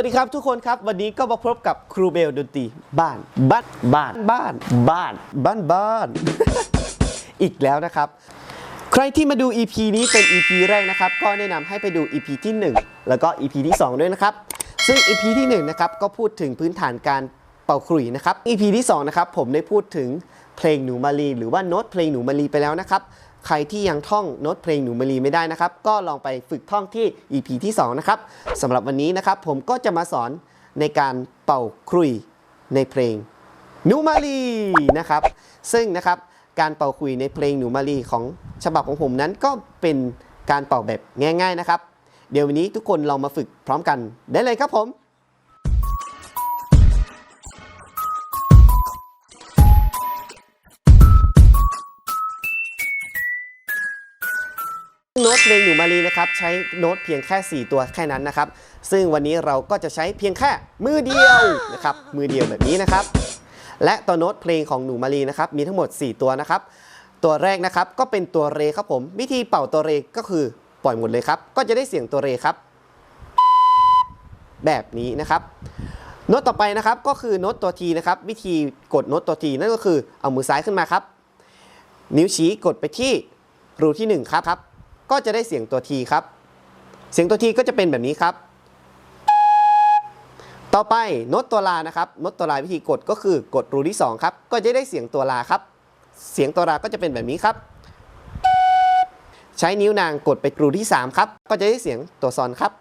วัสดีครับทุกคนครับ วันนี้ก็มาพบกับครูเบลดนตรีบ้านบ้านบ้านบ้านบ้านบ้านบ้านอีกแล้วนะครับ ใครที่มาดู EP นี้เป็น EP แรกนะครับ ก็แนะนำให้ไปดู EP ที่ 1 แล้วก็ EP ที่ 2 ด้วยนะครับ ซึ่ง EP ที่1นะครับก็พูดถึงพื้นฐานการเป่าขลุ่ยนะครับ EP ที่2นะครับผมได้พูดถึงเพลงหนูมาลีหรือว่าโน้ตเพลงหนูมาลีไปแล้วนะครับ ใครที่ยังท่องโน้ตเพลงหนูมาลีไม่ได้นะครับ ก็ลองไปฝึกท่องที่ EP ที่ 2 นะครับสำหรับวันนี้นะครับ ผมก็จะมาสอนในการเป่าขลุ่ยในเพลงหนูมาลีนะครับ ซึ่งนะครับการเป่าขลุยในเพลงหนูมาลีของฉบับของผมนั้นก็เป็นการเป่าแบบง่าย ๆนะครับ เดี๋ยววันนี้ทุกคนลองมาฝึกพร้อมกันได้เลยครับผม มาลีนะครับใช้โน้ตเพียงแค่ 4 ตัวแค่นั้นนะครับ ซึ่งวันนี้เราก็จะใช้เพียงแค่มือเดียวนะครับมือเดียวแบบนี้นะครับ และตัวโน้ตเพลงของหนูมาลีนะครับมีทั้งหมด 4 ตัวนะครับ ตัวแรกนะครับก็เป็นตัวเรครับผม วิธีเป่าตัวเรก็คือปล่อยหมดเลยครับ ก็จะได้เสียงตัวเรครับ แบบนี้นะครับโน้ตต่อไปนะครับก็คือโน้ตตัวทีนะครับ วิธีกดโน้ตตัวทีนั่นก็คือเอามือซ้ายขึ้นมาครับ นิ้วชี้กดไปที่รูที่หนึ่งครับครับ ก็จะได้เสียงตัวทีครับ เสียงตัวทีก็จะเป็นแบบนี้ครับ ต่อไปโน้ตตัวลานะครับโน้ตตัวลาวิธีกดก็คือกดรูที่สองครับ ก็จะได้เสียงตัวลาครับ เสียงตัวลาก็จะเป็นแบบนี้ครับ ใช้นิ้วนางกดไปรูที่สามครับ ก็จะได้เสียงตัวซอนครับ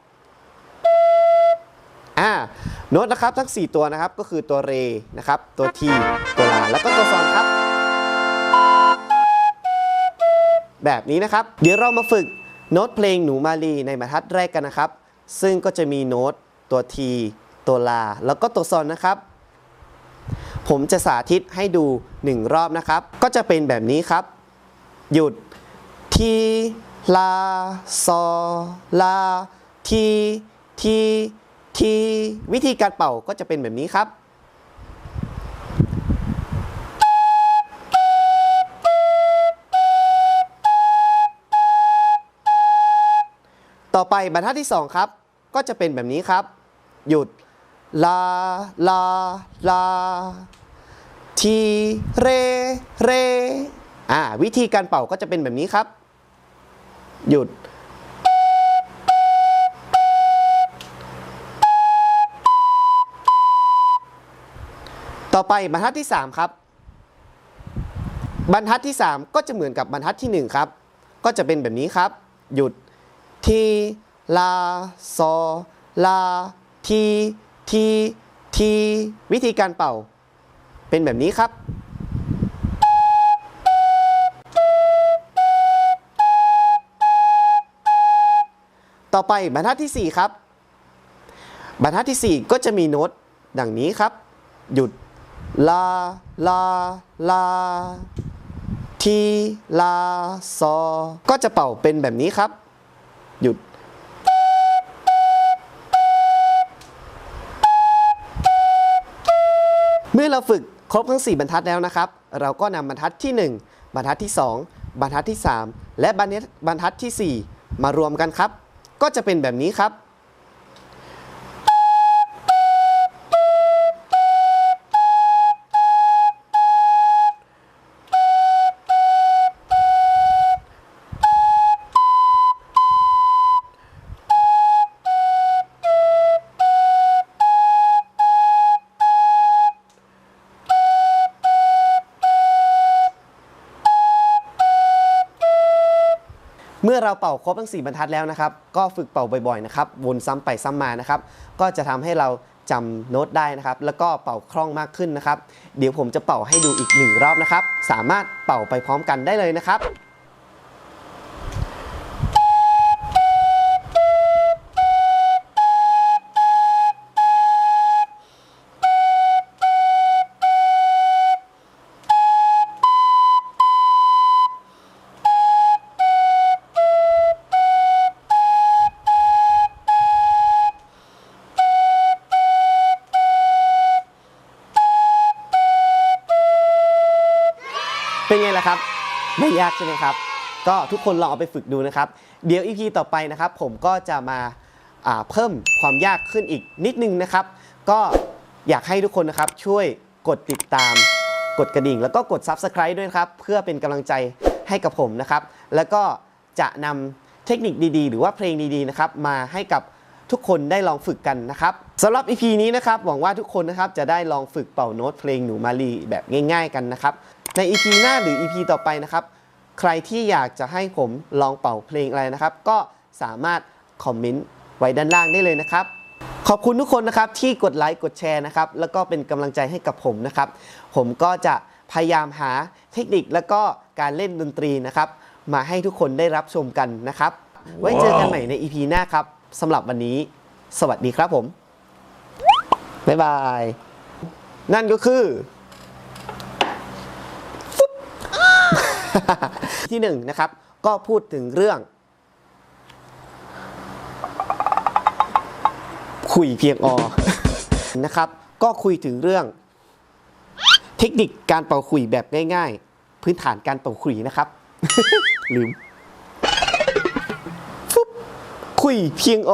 อ่าโน้ตนะครับทั้ง 4 ตัวนะครับก็คือตัวเรนะครับตัวทีตัวลาแล้วก็ตัวซอนครับ แบบนี้นะครับ เดี๋ยวเรามาฝึกโน้ตเพลงหนูมาลีในบรรทัดแรกกันนะครับ ซึ่งก็จะมีโน้ตตัวทีตัวลา แล้วก็ตัวซอนนะครับ ผมจะสาธิตให้ดู 1 รอบนะครับ ก็จะเป็นแบบนี้ครับ หยุด ทีลาซอลาทีทีทีวิธีการเป่าก็จะเป็นแบบนี้ครับ ต่อไปบรรทัดที่ 2 ครับ ก็จะเป็นแบบนี้ครับ หยุดลาลาลาทีเรเรอ่าวิธีการเป่าก็จะเป็นแบบนี้ครับ หยุด ต่อไปบรรทัดที่ 3 ครับ บรรทัดที่ 3 ก็จะเหมือนกับบรรทัดที่ 1 ครับ ก็จะเป็นแบบนี้ครับ หยุด ทีลาซอลาทีทีทีวิธีการเป่า เป็นแบบนี้ครับ ต่อไปบรรทัดทีสี่4 ครับ บรรทัดทีสี่ 4 ก็จะมีโน้ตดังนี้ครับ หยุดลาลาลาทีลาซอก็จะเป่าเป็นแบบนี้ครับ หยุด เมื่อเราฝึกครบทั้ง 4 บรรทัดแล้วนะครับ เราก็นำบรรทัดที่ 1 บรรทัดที่ 2 บรรทัดที่ 3 และบรรทัดที่ 4 มารวมกันครับ ก็จะเป็นแบบนี้ครับ เมื่อเราเป่าครบทั้ง 4 บรรทัดแล้วนะครับ ก็ฝึกเป่าบ่อยๆนะครับ วนซ้ำไปซ้ำมานะครับ ก็จะทำให้เราจำโน้ตได้นะครับ แล้วก็เป่าคล่องมากขึ้นนะครับ เดี๋ยวผมจะเป่าให้ดูอีกหนึ่งรอบนะครับ สามารถเป่าไปพร้อมกันได้เลยนะครับ เป็นไงล่ะครับ ไม่ยากใช่ไหมครับ ก็ทุกคนลองเอาไปฝึกดูนะครับ เดี๋ยว EP ต่อไปนะครับ ผมก็จะมาเพิ่มความยากขึ้นอีกนิดนึงนะครับ ก็อยากให้ทุกคนนะครับช่วยกดติดตาม กดกระดิ่ง แล้วก็กด Subscribe ด้วยครับ เพื่อเป็นกำลังใจให้กับผมนะครับ แล้วก็จะนำเทคนิคดีๆ หรือว่าเพลงดีๆนะครับมาให้กับทุกคนได้ลองฝึกกันนะครับสำหรับ EP นี้นะครับหวังว่าทุกคนนะครับจะได้ลองฝึกเป่าโน้ตเพลงหนูมาลีแบบง่าย ๆ กันนะครับ ใน EP หน้าหรือ EP ต่อไปนะครับ ใครที่อยากจะให้ผมลองเป่าเพลงอะไรนะครับ ก็สามารถคอมเมนต์ไว้ด้านล่างได้เลยนะครับ ขอบคุณทุกคนนะครับที่กดไลค์กดแชร์นะครับ แล้วก็เป็นกำลังใจให้กับผมนะครับ ผมก็จะพยายามหาเทคนิคแล้วก็การเล่นดนตรีนะครับ มาให้ทุกคนได้รับชมกันนะครับ ไว้เจอกันใหม่ใน EP หน้าครับสำหรับวันนี้ สวัสดีครับผมบ๊ายบาย นั่นก็คือ ที่หนึ่งนะครับก็พูดถึงเรื่อง คุยเพียงอนะครับ ก็คุยถึงเรื่อง เทคนิคการเป่าขุยแบบง่ายๆ พื้นฐานการเป่าขุยนะครับลืมฟึบคุยเพียงอ